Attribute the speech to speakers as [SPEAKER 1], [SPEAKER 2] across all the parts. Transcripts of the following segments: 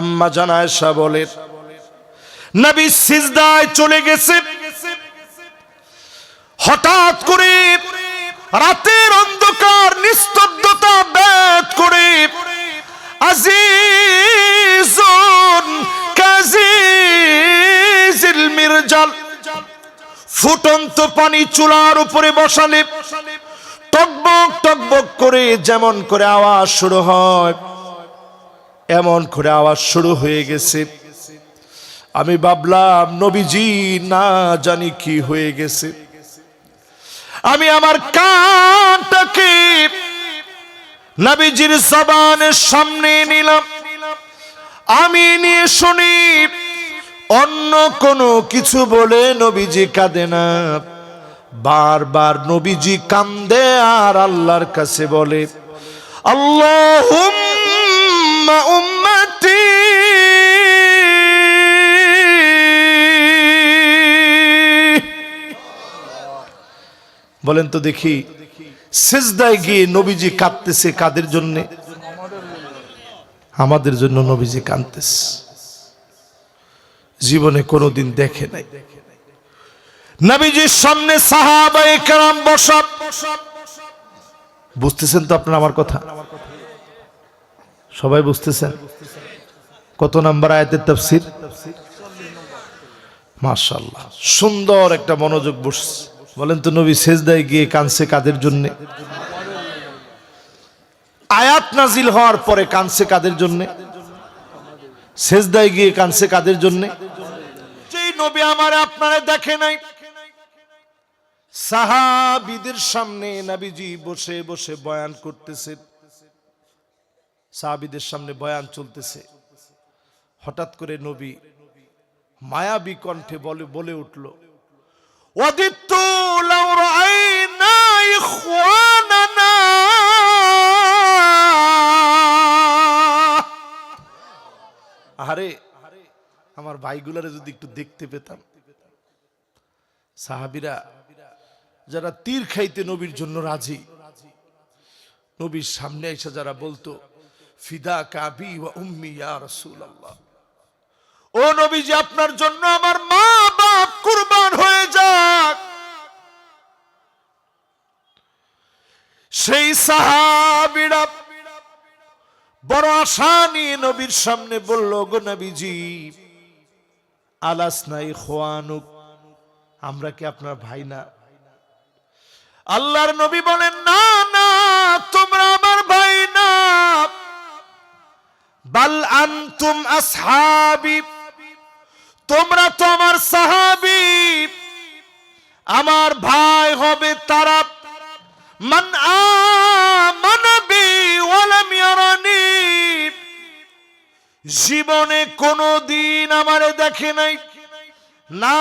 [SPEAKER 1] আম্মা জানায়সা বলেন নবী সিজদায় চলে গেছে। হঠাৎ করে রাতের অন্ধকার, নিস্তব্ধতা ব্যাত করে আজিজুন কাজিজিল মিরজাল ফুটন্ত পানি চুলার উপরে বসালে টকবক টকবক করে যেমন করে আওয়াজ শুরু হয়। এমন করে আওয়াজ শুরু হয়ে গেছে। আমি ভাবলাম, নবীজি, না জানি কি হয়ে গেছে। আমি আমার কানটাকে নবীজির জবানের সামনে নিলাম। আমি নিয়ে শুনি, অন্য কোনো কিছু বলে নবীজি কাঁদে না। বারবার নবীজি কান্দে আর আল্লাহর কাছে বলে আল্লাহ বলেন তো দেখি। সেজদায় গিয়ে নবীজি কাঁদতেছে কাদের জন্যে? আমাদের জন্য নবীজি কাঁদতেছে। জীবনে কোনোদিন দেখে নাই। নবীজির সামনে সাহাবায়ে কেরাম বসা। বুঝতেছেন তো আপনার আমার কথা? সবাই বুঝতেছেন? কত নাম্বার আয়াতের তাফসির? মাশাআল্লাহ, সুন্দর একটা মনোযোগ বসছে। বলেন তো নবী সেজদায় গিয়ে কানছে কাদের জন্য? আয়াত নাজিল হওয়ার পরে কানছে কাদের জন্য? সেজদায় গিয়ে কানছে কাদের জন্য? যেই নবী আমার আপনারা দেখে নাই। সাহাবিদের সামনে নবীজি বসে বসে বয়ান করতেছে। সাহাবিদের সামনে বয়ান চলতেছে। হঠাৎ করে নবী মায়াবী কণ্ঠে বলে বলে উঠল লাউ আমার ভাইগুলারে যদি একটু দেখতে পেতাম। সাহাবিরা যারা তীর খাইতে নবীর জন্য রাজি, নবীর সামনে এসে যারা বলতো, ফিদা কাবি ওয়া উম্মি ও নবীজি, আপনার জন্য আমার মা বাপ কুরবান হয়ে যাক। সেই সাহাবিরা বড় আশা নিয়ে নবীর সামনে বলল গো নবীজি, আলাস নাই খোয়ানুক আমরা কি আপনার ভাই না? আল্লাহর নবী বলেন, না না, তোমরা আমার ভাই না। বাল আনতুম আসহাবি, তোমরা তো আমার সাহাবি। আমার ভাই হবে তারা মান জীবনে কোনো দিন আমারে দেখে নাই, না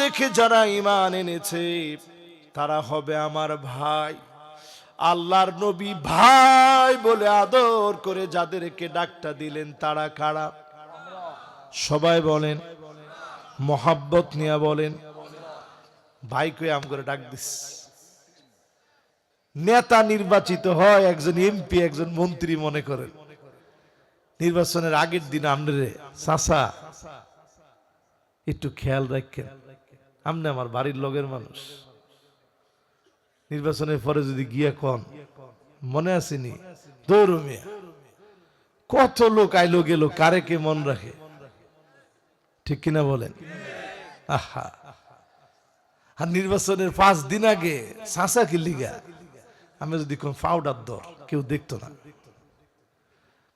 [SPEAKER 1] দেখে যারা ইমান এনেছে, তারা হবে আমার ভাই। আল্লাহর নবী ভাই বলে আদর করে যাদেরকে ডাকটা দিলেন, তারা কারা? সবাই বলেন, মহাব্বত নিয়ে বলেন, ভাই কই আম করে ডাক দিস। নেতা নির্বাচিত হয়, একজন এমপি, একজন মন্ত্রী মনে করেন। নির্বাচনের আগের দিন আমরে চাষা একটু খেয়াল রাখেন, আমনে আমার বাড়ির লগের মানুষ। নির্বাচনের পরে যদি গিয়া কন, মনে আসেনি দৌড় মিয়া। কত লোক আইলো গেল, কারে কে মন রাখে? ঠিক কিনা বলেন? আহা। আর নির্বাচনের পাঁচ দিন আগে সাঁসা কি লিগা? আমি যদি কোন পাউডার দর কেউ দেখতো না।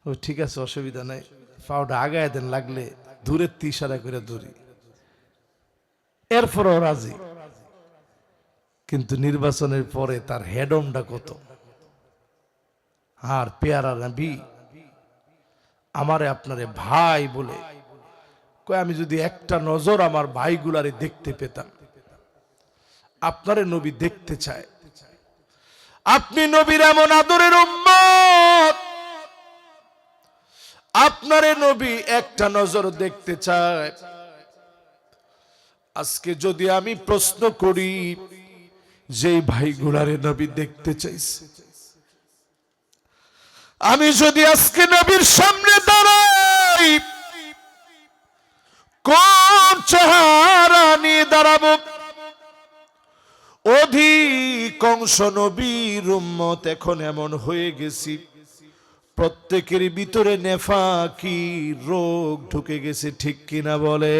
[SPEAKER 1] ও ঠিক আছে, অসুবিধা নাই। পাউডার আগায় দেন, লাগলে দূরের তিসারা করে দূরি এরপরও রাজি। কিন্তু নির্বাচনের পরে তার হেডমটা কত? আর পেয়ারা নবী? আমারে আপনারে ভাই বলে, কয় আমি যদি একটা নজর আমার ভাইগুলারে দেখতে পেতাম, আপনারে নবী দেখতে চায় আপনি নবীর এমন আদরের উম্মত। আপনারে নবী একটা নজর দেখতে চায়। আজকে যদি আমি প্রশ্ন করি যে ভাইগুলারে নবী দেখতে চাইছে। আমি যদি আজকে নবীর সামনে অধিকাংশ নবীর উম্মত এখন এমন হয়ে গেছি। প্রত্যেকের ভিতরে নেফাকি রোগ ঢুকে গেছে, ঠিক কিনা বলে?